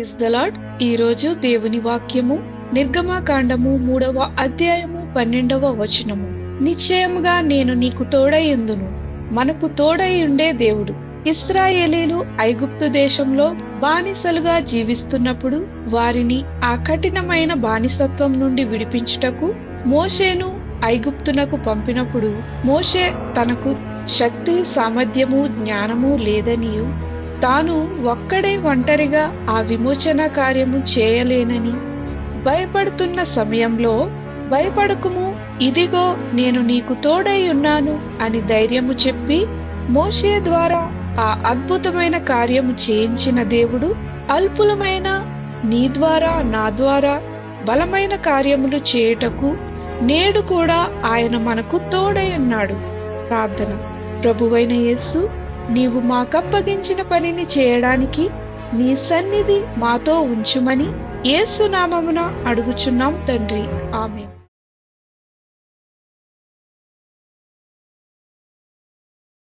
Praise the lord ఈరోజు దేవుని వాక్యము నిర్గమాకాండము మూడవ అధ్యాయము పన్నెండవ వచనము. నిశ్చయముగా నేను నీకు తోడయ్యుందును మనకు తోడై ఉండే దేవుడు. ఇస్రాయేలీలు ఐగుప్తు దేశంలో బానిసలుగా జీవిస్తున్నప్పుడు వారిని ఆ కఠినమైన బానిసత్వం నుండి విడిపించుటకు మోషేను ఐగుప్తునకు పంపినప్పుడు మోషే తనకు శక్తి సామర్థ్యము జ్ఞానము లేదనియు తాను ఒక్కడే ఒంటరిగా ఆ విమోచన కార్యము చేయలేనని భయపడుతున్న సమయంలో భయపడకుము ఇదిగో నేను నీకు తోడై ఉన్నాను అని ధైర్యము చెప్పి మోషే ద్వారా ఆ అద్భుతమైన కార్యము చేయించిన దేవుడు అల్పులమైన నీ ద్వారా నా ద్వారా బలమైన కార్యములు చేయుటకు నేడు కూడా ఆయన మనకు తోడై ఉన్నాడు. ప్రార్థన. ప్రభువైన యేసు నీవు మాకప్పగించిన పనిని చేయడానికి నీ సన్నిధి మాతో ఉంచుమని ఏ సునామమున అడుగుచున్నాం తండ్రి. ఆమె